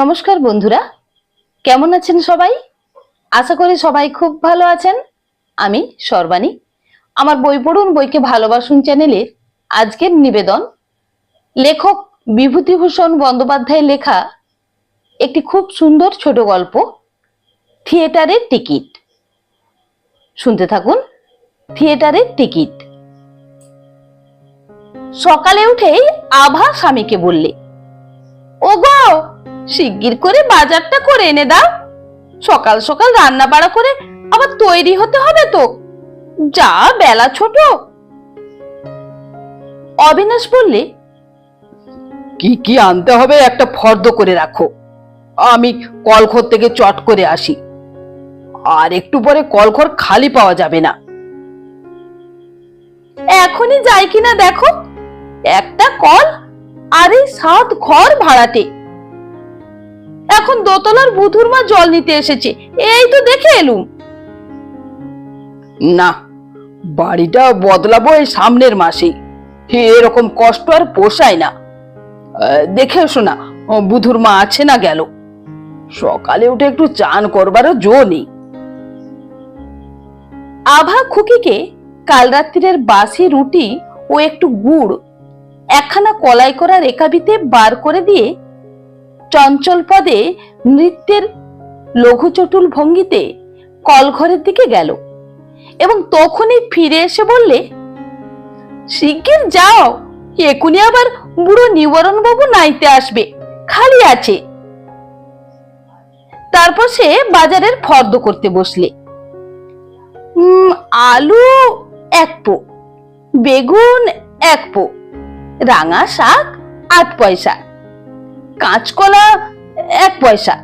নমস্কার বন্ধুরা। কেমন আছেন সবাই? আশা করি সবাই খুব ভালো আছেন। আমি সর্বাণী। আমার বই পড়ুন, বইকে ভালোবাসুন চ্যানেলের আজকের নিবেদন। লেখক বিভূতিভূষণ বন্দ্যোপাধ্যায়ের লেখা একটি খুব সুন্দর ছোট গল্প, থিয়েটারের টিকিট। শুনতে থাকুন, থিয়েটারের টিকিট। সকালে উঠেই আভা স্বামীকে বললে, ওগো শিগগির করে বাজারটা করে এনে দাও। সকাল সকাল রান্না বাড়া করে আবার তৈরি হতে হবে তো। যা বেলা ছোট। অবিনাশ বললে কি কি আনতে হবে একটা ফর্দ করে রাখো। আমি কলঘর থেকে চট করে আসি। আর একটু পরে কলঘর খালি পাওয়া যাবে না। এখনই যাই কিনা দেখো। একটা কল আর এই সাত ঘর ভাড়াটে। এখন দোতলার বুধুর মা জল নিতে এসেছে। এই তো দেখে এলুম। না বাড়িটা বদলাবো এই সামনের মাসেই। এরকম কষ্ট আর পোষায় না। দেখে এসো না বুধুর মা আছে না গেল। সকালে উঠে একটু চান করবারও জো নেই। আভা খুকিকে কাল রাত্রির বাসি রুটি ও একটু গুড় একখানা কলাই করা রেখাবিতে বার করে দিয়ে চঞ্চল পদে নৃত্যের লঘুচটুল ভঙ্গিতে কলঘরের দিকে গেল এবং তখনই ফিরে এসে বললে, শিগগির যাও একুনি আবার বুড়ো নিবারণ বাবু নাইতে আসবে, খালি আছে। তারপর সে বাজারের ফর্দ করতে বসলে আলু এক পো, বেগুন এক পো, রাঙা শাক আট পয়সা। কাঁচকলা এক পয়সা।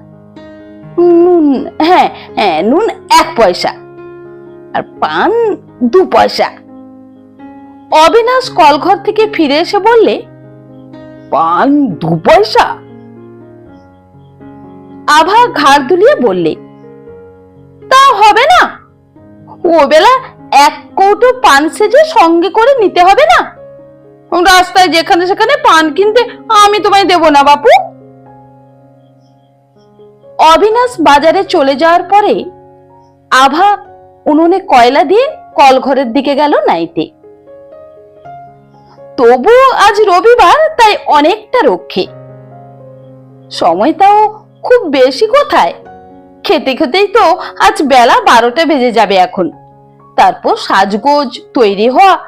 নুন হ্যাঁ হ্যাঁ নুন এক পয়সা। আর পান দু পয়সা। অবিনাশ কলঘর থেকে ফিরে এসে বললে, পান দু পয়সা? আভা ঘাড় দুলিয়ে বললে, তা হবে না। ও বেলা এক কৌটো পান সেজে সঙ্গে করে নিতে হবে না? রাস্তায় যেখানে সেখানে পান কিনতে আমি তোমায় দেব না, বাপু। অবিনাশ বাজারে চলে যাওয়ার পরে আভা উনুনে কয়লা দিয়ে কলঘরের দিকে গেল নাইতে। তবু আজ রবিবার, তাই অনেকটা রক্ষে। সময়টাও খুব বেশি কোথায়? খেতে খেতেই তো আজ বেলা বারোটা বেজে যাবে এখন। তারপর সাজগোজ তৈরি হওয়া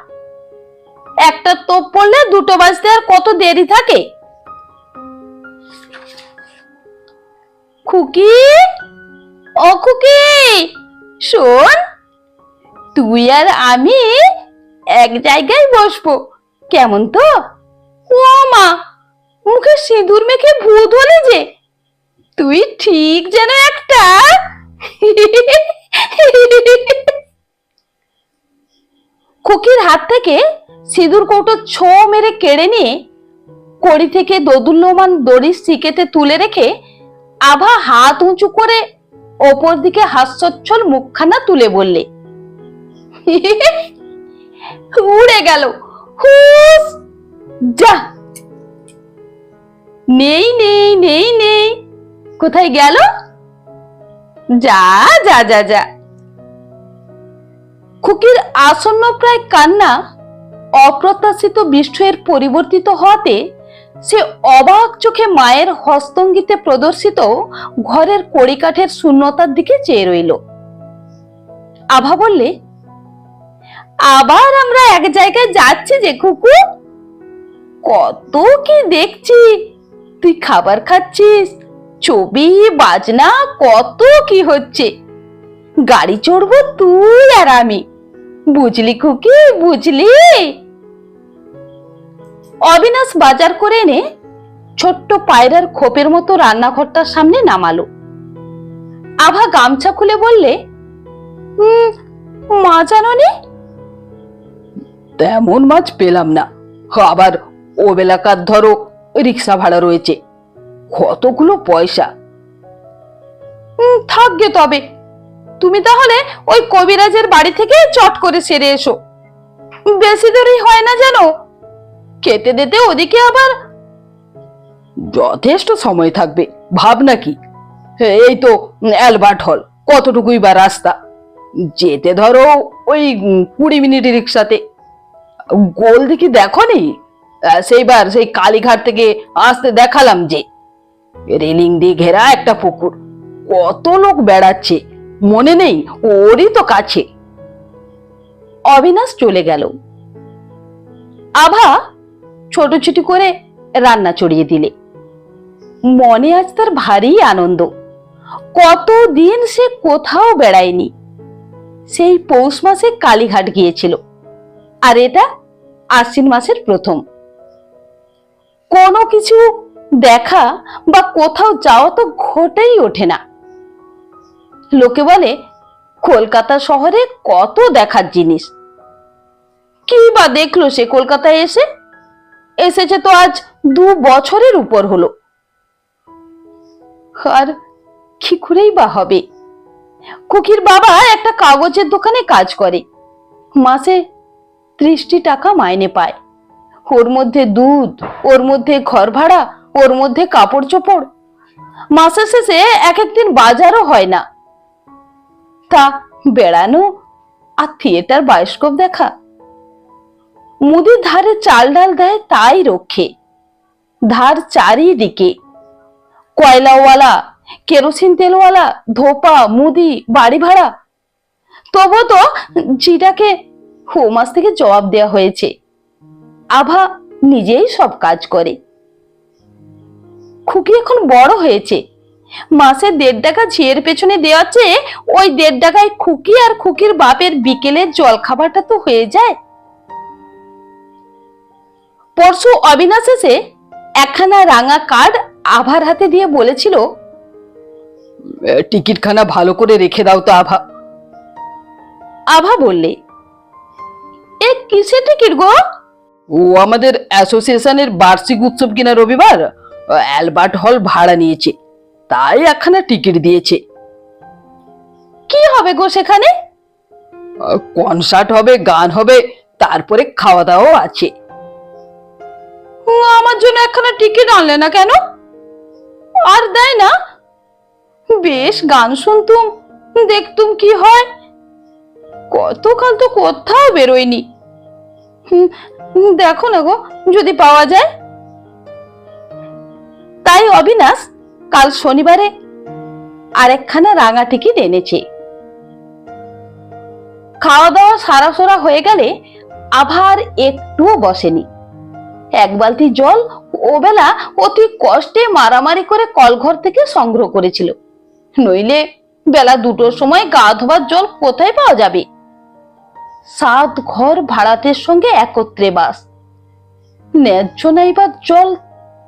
একটা তোপ পড়লে দুটো বাজতে আর কত দেরি থাকে? খুকি? ও খুকি, শোন, তুই আর আমি এক জায়গায় বসবো, কেমন তো? ও মা, মুখে সিঁদুর মেখে ভূত হলে যে, তুই ঠিক যেন একটা খুকির হাত থেকে সিঁদুর কৌটো ছো মেরে কেড়ে নিয়ে কড়ি থেকে দোদুল্যমান দড়ির সিকেতে তুলে রেখে আভা হাত উঁচু করে ওপর দিকে হাস্যচ্ছল মুখখানা তুলে বললে, উড়ে গেল যা। নেই নেই নেই নেই। কোথায় গেল? যা যা যা যা। খুকির আসন্ন প্রায় কান্না অপ্রত্যাশিত বিস্ময়ের পরিবর্তিত হওয়াতে সে অবাক চোখে মায়ের হস্তঙ্গিতে প্রদর্শিত ঘরের কড়িকাঠের শূন্যতার দিকে চেয়ে রইল। আভা বললে, আবার আমরা এক জায়গায় যাচ্ছি যে খুকু কত কি দেখছি, তুই খাবার খাচ্ছিস, ছবি, বাজনা, কত কি হচ্ছে। গাড়ি চড়বো তুই আর আমি। বুঝলি খুকি বুঝলি? অবিনাশ বাজার করে এনে ছোট্ট পায়রার খোপের মতো রান্নাঘরটার সামনে নামালো। আভা গামছা খুলে বললে "হুম, মা জাননি তেমন মাছ পেলাম না। আবার ও বেলাকার ধরো রিক্সা ভাড়া রয়েছে। কতগুলো পয়সা? থাকবে তবে। তুমি তাহলে ওই কবিরাজের বাড়ি থেকে চট করে সেরে এসো। বেশি দেরি হয় না জানো খেতে দিতে ওদিকে আবার? যথেষ্ট সময় থাকবে ভাব নাকি এই তো অ্যালবার্ট হল, কতটুকুই বা রাস্তা? যেতে ধরো ওই কুড়ি মিনিট রিক্সাতে। গোল দেখি দেখো নি সেইবার সেই কালীঘাট থেকে আসতে দেখালাম যে, রেলিং দিয়ে ঘেরা একটা পুকুর। কত লোক বেড়াচ্ছে, মনে নেই, ওরই তো কাছে। অবিনাশ চলে গেল। আভা ছোট ছোট করে রান্না চড়িয়ে দিলে। মনে আজ তার ভারী আনন্দ। কতদিন সে কোথাও বেড়ায়নি। সেই পৌষ মাসে কালীঘাট গিয়েছিল। আর এটা আশ্বিন মাসের প্রথম। কোনো কিছু দেখা বা কোথাও যাওয়া তো ঘটেই ওঠে না। লোকে বলে, কলকাতা শহরে কত দেখার জিনিস। কি বা দেখল সে কলকাতায় এসে? এসেছে তো আজ দু বছরের উপর হলো। আর কি করেই বা হবে? কুকির বাবা একটা কাগজের দোকানে কাজ করে। মাসে ত্রিশটি টাকা মাইনে পায়। ওর মধ্যে দুধ, ওর মধ্যে ঘর ভাড়া, ওর মধ্যে কাপড় চোপড়। মাসের শেষে এক একদিন বাজারও হয় না। তা বেড়ানো আর থিয়েটার বায়োস্কোপ দেখা মুদির ধারে চাল ডাল দেয় তাই রক্ষে। ধার চারিদিকে। কয়লাওয়ালা, কেরোসিন তেলওয়ালা, ধোপা, মুদি, বাড়ি ভাড়া। তবু তো জিটাকে হো মাস থেকে জবাব দেওয়া হয়েছে। আভা নিজেই সব কাজ করে। খুকি এখন বড় হয়েছে। মাসে দেড় টাকা ঝিয়ের পেছনে দেওয়ার চেয়ে ওই দেড় টাকায় খুকি আর খুকির বাপের বিকেলের জল খাবারটা তো হয়ে যায়। পরশু অবিনাশ এসে একখানা রাঙা কার্ড আভার হাতে দিয়ে বলেছিল টিকিটখানা ভালো করে রেখে দাও তো আভা। আভা বললে এ কিসের টিকিট গো? ও আমাদের অ্যাসোসিয়েশনের বার্ষিক উৎসব কিনা রবিবার অ্যালবার্ট হল ভাড়া নিয়েছে তাই একখানা টিকিট দিয়েছে। কি হবে গো সেখানে? কনসার্ট হবে গান হবে তারপরে খাওয়া দাওয়াও আছে। ও, আমার জন্য একখানা টিকিট আনলে না কেন? আর দেয় না। বেশ গান শুনতুম দেখতুম কি হয়। কতকাল তো কোথাও বেরোয়নি। দেখো না গো যদি পাওয়া যায়। তাই অবিনাশ কাল শনিবারে আরেকখানা রাঙা টিকিট এনেছে। খাওয়া দাওয়া সারা সোরা হয়ে গেলে আভার একটুও বসেনি। এক বালতি জল ওবেলা অতি কষ্টে মারামারি করে কলঘর থেকে সংগ্রহ করেছিল। নইলে বেলা দুটোর সময় গা ধোবার জল কোথায় পাওয়া যাবে? সাত ঘর ভাড়াতের সঙ্গে একত্রে বাস। ন্যায্য নাইবার জল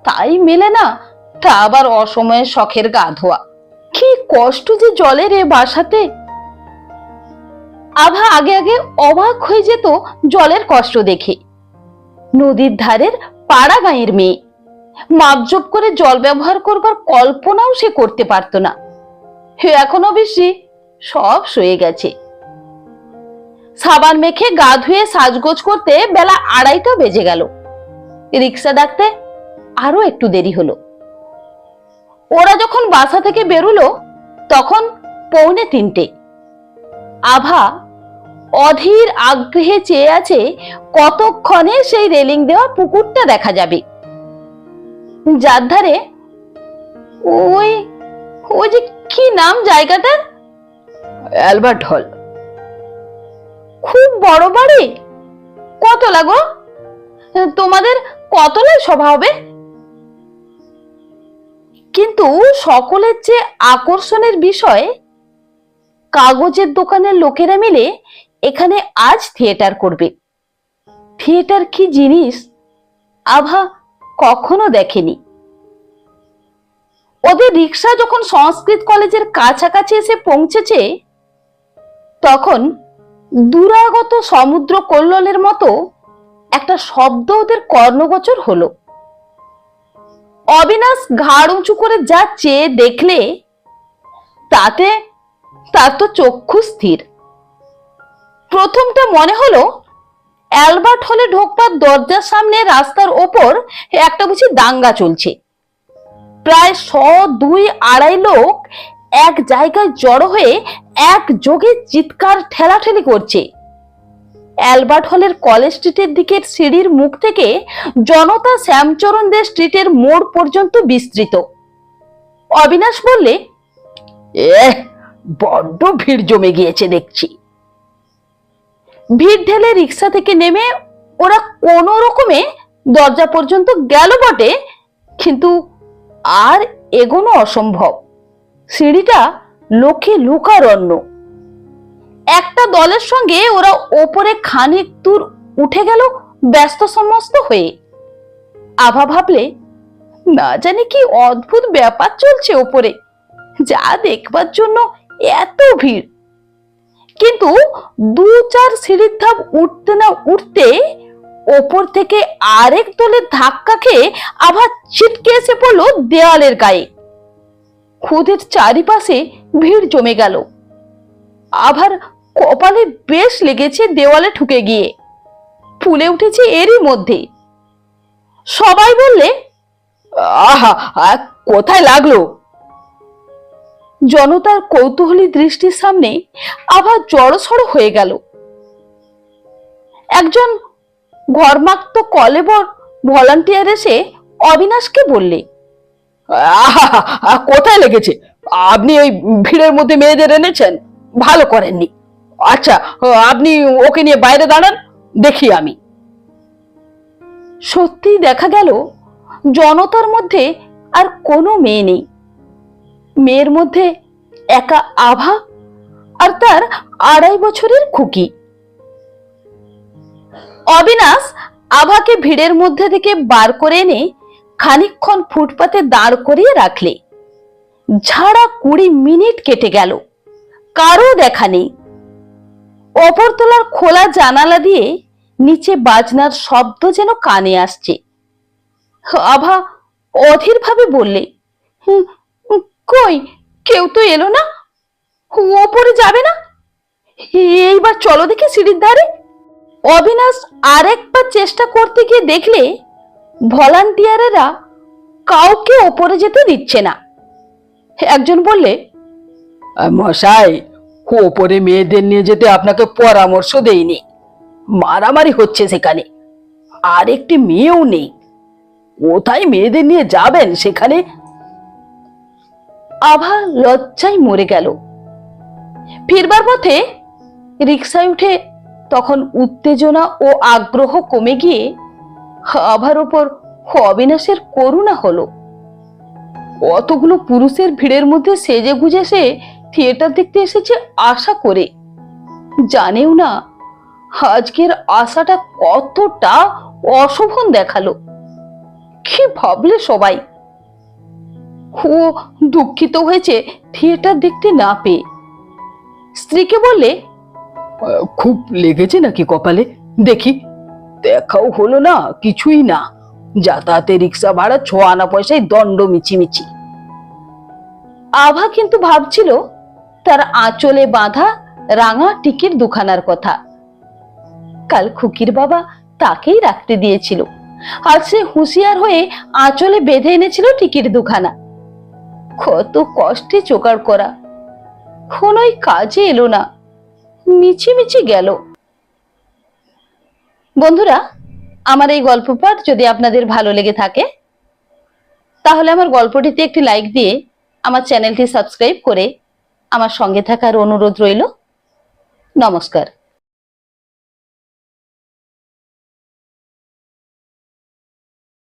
তাই মেলে না, তা আবার অসময়ে শখের গা ধোয়া। কি কষ্ট যে জলের এ বাসাতে। আভা আগে আগে অবাক হয়ে যেত জলের কষ্ট দেখে। নদীর ধারের পাড়া গাঁয়ের মেয়ে। মাপজোপ করে জল ব্যবহার করবার কল্পনাও সে করতে পারত না। হে, এখনও বেশি সব সয়ে গেছে। সাবান মেখে গা ধুয়ে সাজগোজ করতে বেলা আড়াইটা বেজে গেল। রিক্সা ডাকতে আরও একটু দেরি হলো। ওরা যখন বাসা থেকে বেরুলো, তখন পৌনে তিনটে। আভা অধীর আগ্রহে চেয়ে আছে কতক্ষণে সেই রেলিং দেওয়া পুকুরটা দেখা যাবে। যার ধারে ওই ওই যে কি নাম জায়গাটার অ্যালবার্ট হল। খুব বড় বাড়ি? কত লাগো তোমাদের কতলায় সভা হবে? কিন্তু সকলের যে আকর্ষণের বিষয় কাগজের দোকানের লোকেরা মিলে এখানে আজ থিয়েটার করবে। থিয়েটার কি জিনিস? আভা কখনো দেখেনি। ওদের রিক্সা যখন সংস্কৃত কলেজের কাছাকাছি এসে পৌঁছেছে, তখন দুরাগত সমুদ্র কল্লোলের মতো একটা শব্দ ওদের কর্ণগোচর হলো। অবিনাশ ঘাড় উঁচু করে যা চেয়ে দেখলে, তাতে তার তো চক্ষু স্থির। প্রথমটা মনে হলো, অ্যালবার্ট হলে ঢোকবার দরজার সামনে রাস্তার ওপর একটা বুঝি দাঙ্গা চলছে। প্রায় শ দুই আড়াই লোক এক জায়গায় জড়ো হয়ে এক যোগে চিৎকার, ঠেলাঠেলি করছে। অ্যালবার্ট হলের কলেজ স্ট্রিটের দিকের সিঁড়ির মুখ থেকে জনতা শ্যামচরণ দে স্ট্রিটের মোড় পর্যন্ত বিস্তৃত। অবিনাশ বললে এ বড্ড ভিড় জমে গিয়েছে দেখছি। ভিড় ঢেলে রিক্সা থেকে নেমে ওরা কোনো রকমে দরজা পর্যন্ত গেল বটে, কিন্তু আর এগোনো অসম্ভব। সিঁড়িটা লোকে লুকারণ্য। একটা দলের সঙ্গে ওরা ওপরে খানিক দূর উঠে গেল ব্যস্ত সমস্ত হয়ে। আভা ভাবলে, না জানি কি অদ্ভুত ব্যাপার চলছে ওপরে। যা দেখবার জন্য এত ভিড়। কিন্তু দু চার সিঁড়ির ধাপ উঠতে না উঠতে ওপর থেকে আরেক দলের ধাক্কা খেয়ে আবার ছিটকে এসে পড়ল দেওয়ালের গায়ে। খুদের চারিপাশে ভিড় জমে গেল। আবার কপালে বেশ লেগেছে দেওয়ালে ঠুকে গিয়ে। ফুলে উঠেছে এরই মধ্যে। সবাই বললে আহ, কোথায় লাগল? জনতার কৌতূহলী দৃষ্টির সামনে আবার জড়সড় হয়ে গেল। একজন ঘরমাক্ত কলেবর ভলান্টিয়ার এসে অবিনাশকে বললে কোথায় লেগেছে? আপনি ওই ভিড়ের মধ্যে মেয়েদের এনেছেন? ভালো করেননি। আচ্ছা আপনি ওকে নিয়ে বাইরে দাঁড়ান, দেখি আমি। সত্যি দেখা গেল, জনতার মধ্যে আর কোনো মেয়ে নেই। মেয়ের মধ্যে একা আভা আর তার আড়াই বছরের খুকি। অবিনাশ আভাকে ভিড়ের মধ্যে থেকে বার করে এনে খানিকক্ষণ ফুটপাতে দাঁড় করিয়ে রাখলে। ঝাড়া কুড়ি মিনিট কেটে গেল কারও দেখা নেই। অপরতলার খোলা জানালা দিয়ে নিচে বাজনার শব্দ যেন কানে আসছে। আভা অধীর ভাবে বললে "হুম, হুম, কই? কেউ তো এলো না? ওপরে যাবে না? এইবার চলো দেখি সিঁড়ির ধারে। অবিনাশ আরেকবার চেষ্টা করতে গিয়ে দেখলে ভলান্টিয়ারেরা কাউকে ওপরে যেতে দিচ্ছে না। একজন বললে মশাই, ওপরে মেয়েদের নিয়ে যেতে আপনাকে পরামর্শ দেইনি। মারামারি হচ্ছে সেখানে। আর একটি মেয়েও নেই। কোথায় মেয়েদের নিয়ে যাবেন? সেখানে আভা লজ্জায় মরে গেল। ফিরবার পথে রিক্সায় উঠে তখন উত্তেজনা ও আগ্রহ কমে গিয়ে আভার ওপর অবিনাশের করুণা হলো। অতগুলো পুরুষের ভিড়ের মধ্যে সেজে গুজে সে থিয়েটার দেখতে এসেছে আশা করে। জানেও না আজকের আশাটা কতটা অশোভন দেখাল। কি ভাবলে সবাই? ও দুঃখিত হয়েছে থিয়েটার দেখতে না পেয়ে। স্ত্রীকে বললে খুব লেগেছে নাকি কপালে? দেখি। দেখাও হলো না, কিছুই না। যাতায়াতে রিক্সা ভাড়া ছ আনা পয়সায় দণ্ড মিছিমিছি। আভা কিন্তু ভাবছিল, তার আঁচলে বাঁধা রাঙা টিকির দুখানার কথা। কাল খুকির বাবা তাকেই রাখতে দিয়েছিল। আর সে হুঁশিয়ার হয়ে আঁচলে বেঁধে এনেছিল টিকির দুখানা। কত কষ্টে জোগাড় করা। কোনোই কাজে এলো না। মিছিমিছি গেল। বন্ধুরা, আমার এই গল্প পাঠ যদি আপনাদের ভালো লেগে থাকে, তাহলে আমার গল্পটিতে একটি লাইক দিয়ে আমার চ্যানেলটি সাবস্ক্রাইব করে আমার সঙ্গে থাকার অনুরোধ রইল। নমস্কার।